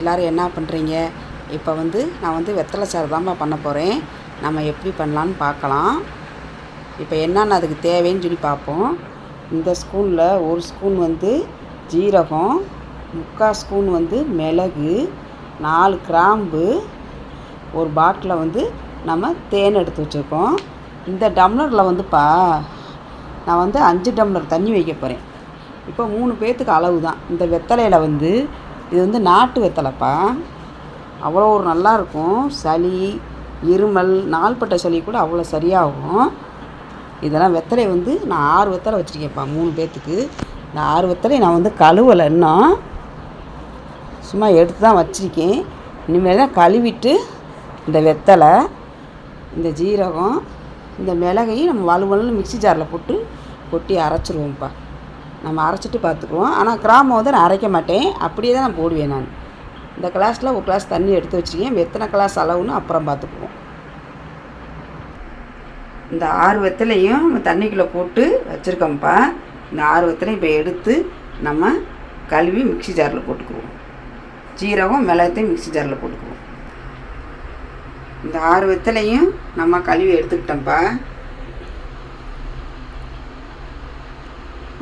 எல்லோரும் என்ன பண்ணுறீங்க இப்போ வந்து நான் வந்து வெத்தலை சாறு தான்ப்பா பண்ண போகிறேன் நம்ம எப்படி பண்ணலான்னு பார்க்கலாம். இப்போ என்னென்ன அதுக்கு தேவைன்னு சொல்லி பார்ப்போம். இந்த ஸ்பூனில் ஒரு ஸ்பூன் வந்து ஜீரகம் முக்கால் ஸ்பூன் வந்து மிளகு நாலு கிராம்பு ஒரு பாட்டிலில் வந்து நம்ம தேன் எடுத்து வச்சுருக்கோம். இந்த டம்ளரில் வந்துப்பா நான் வந்து அஞ்சு டம்ளர் தண்ணி வைக்க போகிறேன் இப்போ மூணு பேர்த்துக்கு அளவு தான் இந்த வெத்தலையில் வந்து இது வந்து நாட்டு வெத்தலைப்பா. அவ்வளோ ஒரு நல்லாயிருக்கும். சளி இருமல் நாள்பட்ட சளி கூட அவ்வளோ சரியாகும். இதெல்லாம் வெத்தலை வந்து நான் ஆறு வெத்தலை வச்சுருக்கேன்ப்பா மூணு பேர்த்துக்கு இந்த ஆறு வெத்தலை நான் வந்து கழுவலை இன்னும். சும்மா எடுத்து தான் வச்சுருக்கேன். இனிமேல் தான் கழுவிட்டு இந்த வெத்தலை இந்த ஜீரகம் இந்த மிளகையும் நம்ம வலுவலுன்னு மிக்ஸி ஜாரில் போட்டு கொட்டி அரைச்சிருவோம்ப்பா. நம்ம அரைச்சிட்டு பார்த்துக்குவோம். ஆனால் கிராமம் வந்து நான் அரைக்க மாட்டேன். அப்படியே தான் நான் போடுவேன் நான். இந்த கிளாஸில் ஒரு கிளாஸ் தண்ணி எடுத்து வச்சுருக்கேன். எத்தனை கிளாஸ் அளவுன்னு அப்புறம் பார்த்துக்குவோம். இந்த ஆறு வெத்தலையும் நம்ம தண்ணிக்குள்ளே போட்டு வச்சுருக்கோம்ப்பா. இந்த ஆறு வெத்தலையும் இப்போ எடுத்து நம்ம கழுவி மிக்ஸி ஜாரில் போட்டுக்குவோம். ஜீரகம் மிளகத்தையும் மிக்ஸி ஜாரில் போட்டுக்குவோம். இந்த ஆறு வெத்தலையும் நம்ம கழுவி எடுத்துக்கிட்டோம்ப்பா.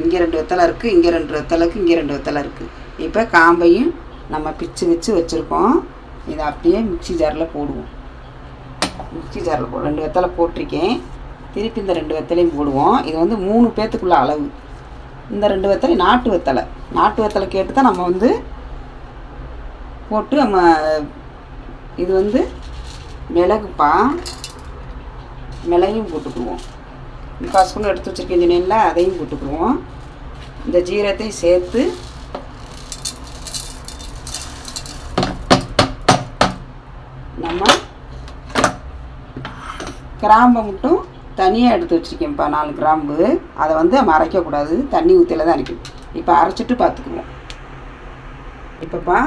இங்கே ரெண்டு வெத்தலை இருக்குது இங்கே ரெண்டு வெத்தலை இருக்குது இங்கே ரெண்டு வெத்தலை இருக்குது இப்போ காம்பையும் நம்ம பிச்சு வச்சு வச்சுருக்கோம். இதை அப்படியே மிக்ஸி ஜாரில் போடுவோம். மிக்ஸி ஜாரில் போ ரெண்டு வெத்தலை போட்டிருக்கேன். திருப்பி இந்த ரெண்டு வெத்தலையும் போடுவோம். இது வந்து மூணு பேத்துக்குள்ள அளவு. இந்த ரெண்டு வெத்தலை நாட்டு வெத்தலை. நாட்டு வெத்தலை கேட்டு தான் நம்ம வந்து போட்டு நம்ம இது வந்து மிளகுப்பா மிளகையும் போட்டுக்குவோம். முக்கால் எடுத்து வச்சுருக்கேன் சொன்னேன்ல அதையும் போட்டுக்குருவோம் இந்த ஜீரத்தையும் சேர்த்து நம்ம கிராம்பை மட்டும் தனியாக எடுத்து வச்சுருக்கேன்ப்பா நாலு கிராம்பு. அதை வந்து நம்ம அரைக்கக்கூடாது. தண்ணி ஊற்றியில் தான் அரைக்கணும். இப்போ அரைச்சிட்டு பார்த்துக்குவோம். இப்போப்பா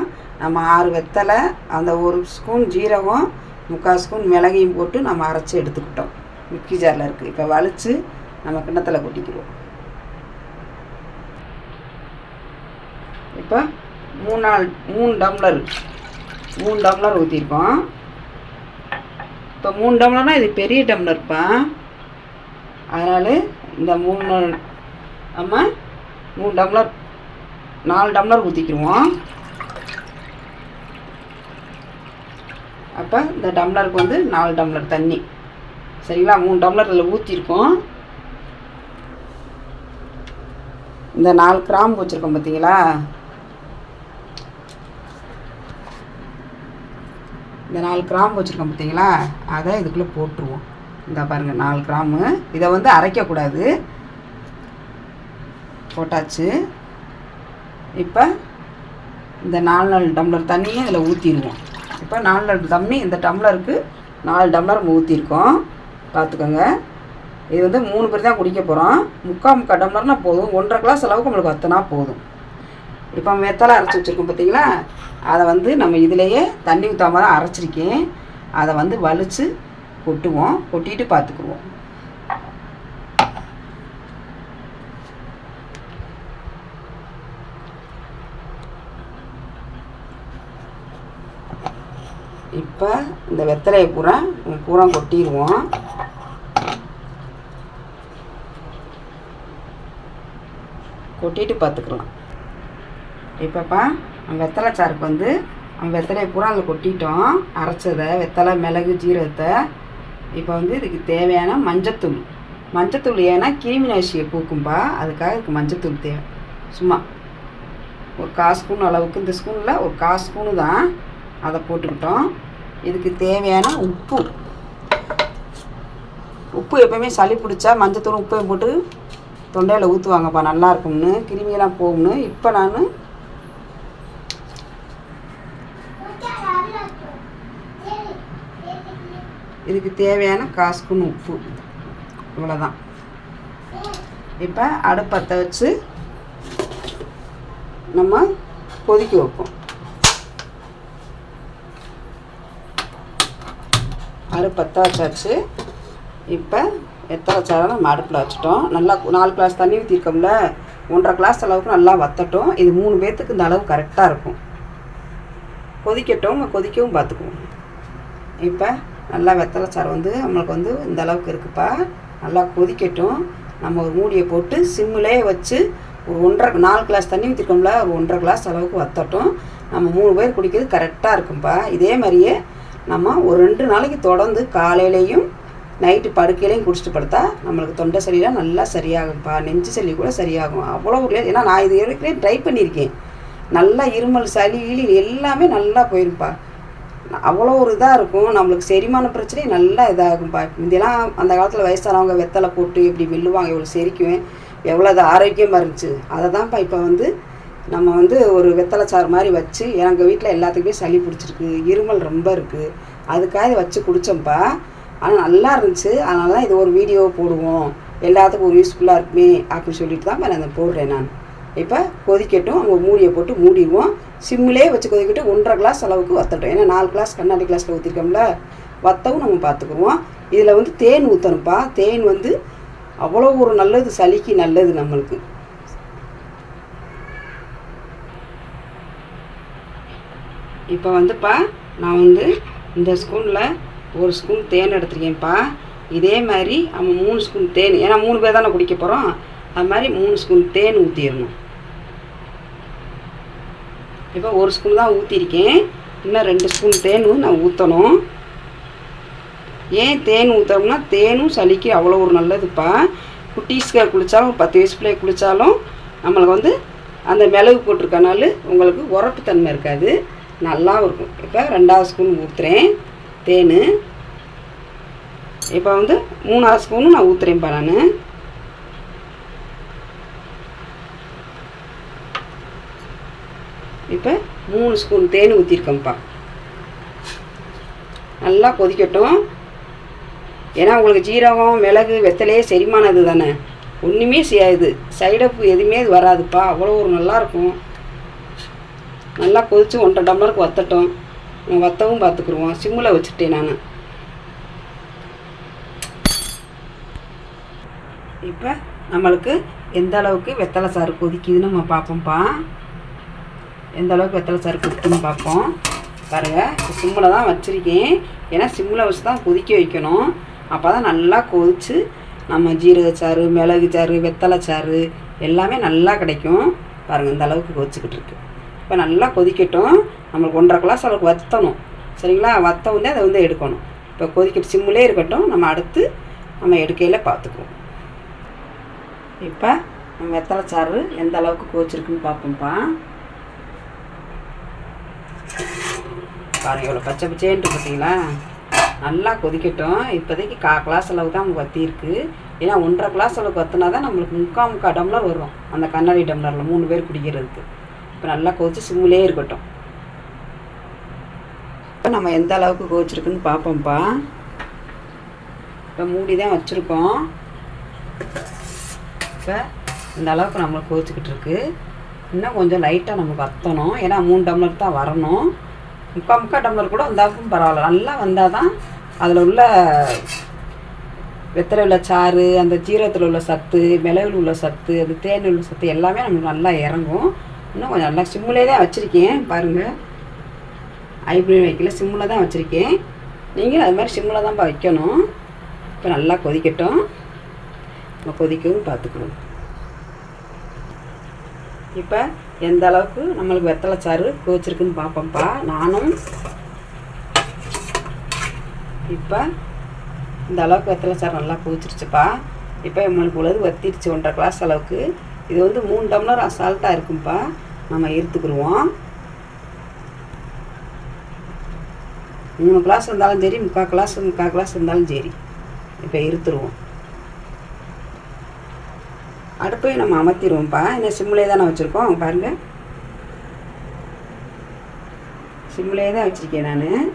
நம்ம ஆறு வெத்தலை அந்த ஒரு ஸ்பூன் ஜீரகம் முக்கால் ஸ்பூன் மிளகையும் போட்டு நம்ம அரைச்சி எடுத்துக்கிட்டோம். மிக்கி ஜாரில் இருக்குது இப்போ வலித்து நம்ம கிண்ணத்தில் கொட்டிக்கிறோம் இப்போ மூணு நாள் மூணு டம்ளர் மூணு டம்ளர் ஊற்றிருக்கோம் இப்போ மூணு டம்ளர்னால் இது பெரிய டம்ளர்ப்பா அதனால் இந்த மூணு நம்ம மூணு டம்ளர் நாலு டம்ளர் ஊற்றிக்கிடுவோம் அப்போ இந்த டம்ளருக்கு வந்து நாலு டம்ளர் தண்ணி. சரிங்களா? மூணு டம்ளர் இதில் ஊற்றிருக்கோம் இந்த நாலு கிராம்பு வச்சுருக்கோம் பார்த்தீங்களா இந்த நாலு கிராம்பு வச்சுருக்கோம் பார்த்தீங்களா அதை இதுக்குள்ளே போட்டுருவோம். இந்த பாருங்கள் நாலு கிராமு இதை வந்து அரைக்கக்கூடாது. போட்டாச்சு. இப்போ இந்த நாலு நாலு டம்ளர் தண்ணியும் இதில் ஊற்றிடுவோம் இப்போ நாலு நாலு தண்ணி இந்த டம்ளருக்கு நாலு டம்ளர் நம்ம ஊற்றிருக்கோம் பார்த்துக்கோங்க. இது வந்து மூணு பேர் தான் குடிக்க போகிறோம் முக்கால் முக்கால் டம்ளர்னா போதும். ஒன்றரை கிளாஸ் அளவுக்கு நம்மளுக்கு வத்தனா போதும். இப்போ வெத்தலை அரைச்சி வச்சுருக்கோம் பார்த்தீங்களா அதை வந்து நம்ம இதிலையே தண்ணி ஊற்றாம தான் அரைச்சிருக்கேன். அதை வந்து வலித்து கொட்டுவோம். கொட்டிட்டு பார்த்துக்குவோம். இப்போ இந்த வெத்தலையை பூரா பூரா கொட்டிடுவோம். கொட்டிட்டு பார்த்துக்கலாம். இப்போப்பா வெத்தலை சாருக்கு வந்து வெத்தலையை பூரா அதில் கொட்டிட்டோம். அரைச்சதை வெத்தலை மிளகு ஜீரகத்தை. இப்போ வந்து இதுக்கு தேவையான மஞ்சத்தூள். மஞ்சத்தூள் ஏன்னா கிருமி நாசியை பூக்கும்பா. அதுக்காக இதுக்கு மஞ்சத்தூள் தேவை. சும்மா. ஒரு கால் ஸ்பூன் அளவுக்கு இந்த ஸ்பூனில் ஒரு கால் ஸ்பூனு தான் அதை போட்டுக்கிட்டோம். இதுக்கு தேவையான உப்பு. உப்பு எப்போயுமே சளி பிடிச்சா மஞ்சத்தூள் உப்பையும் போட்டு தொண்டையில் ஊற்றுவாங்கப்பா நல்லா இருக்கும்னு. கிருமியெல்லாம் போகும்னு. இப்போ நான் இதுக்கு தேவையான காசுக்குன்னு உப்பு. இவ்வளோதான் இப்போ அடுப்பத்தை வச்சு நம்ம கொதிக்க வைப்போம். அடுப்பத்தை வச்சாச்சு. இப்போ எத்தனை சாரை நம்ம அடுப்பில் வச்சுட்டோம். நல்லா நாலு கிளாஸ் தண்ணி ஊற்றிருக்கோம்ல ஒன்றரை கிளாஸ் அளவுக்கு நல்லா வத்தட்டும். இது மூணு பேர்த்துக்கு இந்த அளவு கரெக்டாக இருக்கும். கொதிக்கட்டும் கொதிக்கவும் பார்த்துக்குவோம். இப்போ நல்லா வெத்தலை சாறு வந்து நம்மளுக்கு வந்து இந்த அளவுக்கு இருக்குப்பா. நல்லா கொதிக்கட்டும். நம்ம ஒரு மூடியை போட்டு சிம்மிலே வச்சு ஒரு ஒன்றரை நாலு கிளாஸ் தண்ணி ஊற்றிருக்கோம்ல ஒரு ஒன்றரை கிளாஸ் அளவுக்கு வத்தட்டும். நம்ம மூணு பேர் குடிக்கிறது கரெக்டாக இருக்கும்ப்பா இதே மாதிரியே நம்ம ஒரு ரெண்டு நாளைக்கு தொடர்ந்து காலையிலையும் நைட்டு படுக்கையிலையும் குடிச்சிட்டு படுத்தா நம்மளுக்கு தொண்டை சளியெலாம் நல்லா சரியாகும்ப்பா. நெஞ்சு சளி கூட சரியாகும். அவ்வளோ ஏன்னா நான் இது ஏற்கனவே ட்ரை பண்ணியிருக்கேன். நல்லா இருமல் சளி இழி எல்லாமே நல்லா போயிருப்பா அவ்வளோ ஒரு இதாக இருக்கும். நம்மளுக்கு செரிமான பிரச்சனையும் நல்லா இதாகும்ப்பா. இதெல்லாம் அந்த காலத்தில் வயசானவங்க வெத்தலை போட்டு இப்படி வெல்லுவாங்க. இவ்வளோ செரிக்குவேன். எவ்வளோ அது ஆரோக்கியமாக இருந்துச்சு. அதை தான்ப்பா இப்போ வந்து நம்ம வந்து ஒரு வெத்தலை சாறு மாதிரி வச்சு எங்கள் வீட்டில் எல்லாத்துக்குமே சளி பிடிச்சிருக்கு. இருமல் ரொம்ப இருக்குது அதுக்காக வச்சு குடித்தோம்ப்பா ஆனால் நல்லா இருந்துச்சு. அதனால தான் இது ஒரு வீடியோ போடுவோம். எல்லாத்துக்கும் ஒரு யூஸ்ஃபுல்லாக இருக்குமே அப்படின்னு சொல்லிட்டு தான் நான் அதை போடுறேன் நான். இப்போ கொதிக்கட்டும். அவங்க மூடியை போட்டு மூடிடுவோம். சிம்மிலே வச்சு கொதிக்கட்டும். ஒன்றரை கிளாஸ் அளவுக்கு வத்தட்டும் ஏன்னா நாலு கிளாஸ் கண்ணாடி கிளாஸில் ஊற்றிருக்கோம்ல வத்தவும் நம்ம பார்த்துக்குருவோம் இதில் வந்து தேன் ஊற்றணும்ப்பா தேன் வந்து அவ்வளோ ஒரு நல்லது சளிக்கு நல்லது நம்மளுக்கு. இப்போ வந்துப்பா நான் வந்து இந்த ஸ்பூனில் ஒரு ஸ்பூன் தேன் எடுத்துருக்கேன்ப்பா. இதே மாதிரி நம்ம மூணு ஸ்பூன் தேன் ஏன்னா மூணு பேர் தானே குடிக்க போகிறோம் அது மாதிரி மூணு ஸ்பூன் தேன் ஊற்றிடணும் இப்போ ஒரு ஸ்பூன் தான் ஊற்றிருக்கேன் இன்னும் ரெண்டு ஸ்பூன் தேனும் நான் ஊற்றணும் ஏன் தேன் ஊற்றுறோம்னா தேனும் சளிக்கு அவ்வளோ ஒரு நல்லதுப்பா. குட்டீஸ்க்கு குளித்தாலும் பத்து வயசு பிள்ளைய குளித்தாலும் நம்மளுக்கு வந்து அந்த மிளகு போட்டிருக்கனால உங்களுக்கு உரப்பு தன்மை இருக்காது. நல்லாவும் இருக்கும். இப்போ ரெண்டாவது ஸ்பூன் ஊற்றுறேன் தேன். இப்போ வந்து மூணாவது ஸ்பூனும் நான் ஊற்றுறேன்ப்பா நான். இப்போ மூணு ஸ்பூன் தேன் ஊற்றிருக்கேன்ப்பா நல்லா கொதிக்கட்டும். ஏன்னா உங்களுக்கு ஜீரகம் மிளகு வெத்தலையே செரிமானது தானே. ஒன்றுமே செய்யாது. சைடப்பு எதுவுமே வராதுப்பா. அவ்வளோ ஒரு நல்லாயிருக்கும் நல்லா கொதித்து ஒன்றரை டம்ளருக்கு வத்தட்டும். வத்தவும் பார்த்துக்குருவோம் சிம்மில் வச்சுட்டேன் நான். இப்போ நம்மளுக்கு எந்த அளவுக்கு வெத்தலை சாறு கொதிக்குதுன்னு நம்ம பார்ப்போம்ப்பா. எந்த அளவுக்கு வெத்தலை சாறு கொதிக்குதுன்னு பார்ப்போம். பாருங்கள் இப்போ சிம்மில் தான் வச்சுருக்கேன். ஏன்னா சிம்மில் வச்சு தான் கொதிக்க வைக்கணும். அப்போ தான் நல்லா கொதித்து நம்ம ஜீரகச்சாறு மிளகு சாறு வெத்தலை சாறு எல்லாமே நல்லா கிடைக்கும். பாருங்கள் இந்த அளவுக்கு கொதிச்சுக்கிட்டு இருக்கு. இப்போ நல்லா கொதிக்கட்டும். நம்மளுக்கு ஒன்றரை கிளாஸ் அளவுக்கு வற்றணும் சரிங்களா? வத்த வந்து அதை வந்து எடுக்கணும். இப்போ கொதிக்க சிம்மிலே இருக்கட்டும். நம்ம அடுத்து நம்ம எடுக்கையில் பார்த்துக்குவோம். இப்போ நம்ம வெத்தலை சாறு எந்த அளவுக்கு கோச்சிருக்குன்னு பார்ப்போம்ப்பா. பாருங்கள் இவ்வளோ பச்சை பச்சேன்ட்டு பார்த்தீங்களா? நல்லா கொதிக்கட்டும். இப்போதைக்கு கா கிளாஸ் அளவு தான் நமக்கு வத்தியிருக்கு. ஏன்னா ஒன்றரை கிளாஸ் அளவுக்கு வத்தினா தான் நம்மளுக்கு முக்கால் முக்கால் டம்ளர் வரும். அந்த கண்ணாடி டம்ளரில் மூணு பேர் குடிக்கிறதுக்கு. இப்போ நல்லா கொதிச்சு சிம்மிலே இருக்கட்டும். இப்போ நம்ம எந்த அளவுக்கு கொதிச்சிருக்குன்னு பார்ப்போம்ப்பா இப்போ மூடி தான் வச்சுருக்கோம். இப்போ இந்த அளவுக்கு நம்மளுக்கு கொதிச்சுக்கிட்டு இருக்கு. இன்னும் கொஞ்சம் லைட்டாக நம்ம வற்றணும் ஏன்னா மூணு டம்ளர் தான் வரணும். முக்கால் முக்கால் டம்ளர் கூட வந்தாலும் பரவாயில்ல. நல்லா வந்தால் தான் அதில் உள்ள வெத்தலை உள்ள சாறு அந்த ஜீரகத்தில் உள்ள சத்து மிளகுல உள்ள சத்து அந்த தேனில் உள்ள சத்து எல்லாமே நம்மளுக்கு நல்லா இறங்கும். இன்னும் கொஞ்சம் நல்லா சிம்மிலே தான் வச்சுருக்கேன் பாருங்கள் ஐப்ரேன் வைக்கல சிம்மில் தான் வச்சுருக்கேன். நீங்களும் அது மாதிரி சிம்மில் தான்ப்பா வைக்கணும். இப்போ நல்லா கொதிக்கட்டும். நம்ம கொதிக்கவும் பார்த்துக்கணும். இப்போ எந்த அளவுக்கு நம்மளுக்கு வெத்தலை சாறு கொதிச்சிருக்குன்னு பார்ப்போம்ப்பா. நானும் இப்போ இந்த அளவுக்கு வெத்தலை சாறு நல்லா கொதிச்சிருச்சுப்பா இப்போ நம்மளுக்கு உள்ளது வத்திருச்சு ஒன்றரை கிளாஸ் அளவுக்கு. இது வந்து மூணு டம்ளர் அசால்ட்டாக இருக்கும்ப்பா நம்ம எடுத்துக்கிடுவோம். மூணு கிளாஸ் இருந்தாலும் சரி முக்கால் கிளாஸ் முக்கால் கிளாஸ் இருந்தாலும் சரி. இப்போ இருத்துருவோம். அடுப்பையும் நம்ம அமர்த்திடுவோம்ப்பா. என்ன சிம்மிலே தானே வச்சுருக்கோம் பாருங்கள் சிம்மிலே தான் வச்சுருக்கேன் நான்.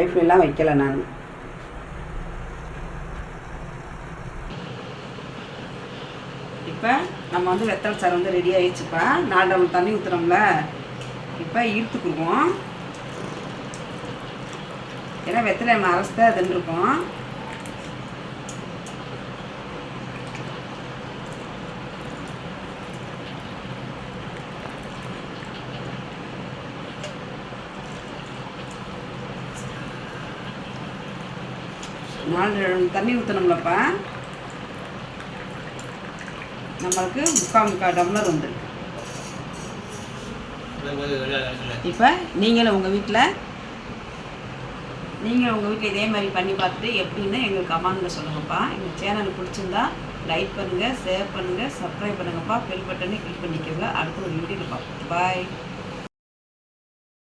ஐஃப்ளெலாம் வைக்கல நான். இப்போ நம்ம வந்து வெத்தல் சார் வந்து ரெடி ஆகிடுச்சுப்பா நாலு தண்ணி ஊற்றுறோம்ல இப்போ ஈர்த்துக்குருவோம் ஏன்னா வெத்தலை நம்ம அரைச்சி தான் தின்றுருக்கோம் நாலு தண்ணி ஊற்றணும்லப்பா நம்மளுக்கு முக்கால் முக்கால் டம்ளர் வந்துருக்கு. இப்போ நீங்களும் உங்கள் வீட்டில் நீங்கள் உங்கள் வீட்டில் இதே மாதிரி பண்ணி பார்த்துட்டு எப்படின்னு எங்களுக்கு கமெண்டில் சொல்லுங்கப்பா. எங்கள் சேனல் பிடிச்சிருந்தா லைக் பண்ணுங்கள் ஷேர் பண்ணுங்கள் சப்ஸ்கிரைப் பண்ணுங்கப்பா. பெல் பட்டனை கிளிக் பண்ணிக்கோங்க. அடுத்த ஒரு வீடியோவில் பார்ப்போம். பாய்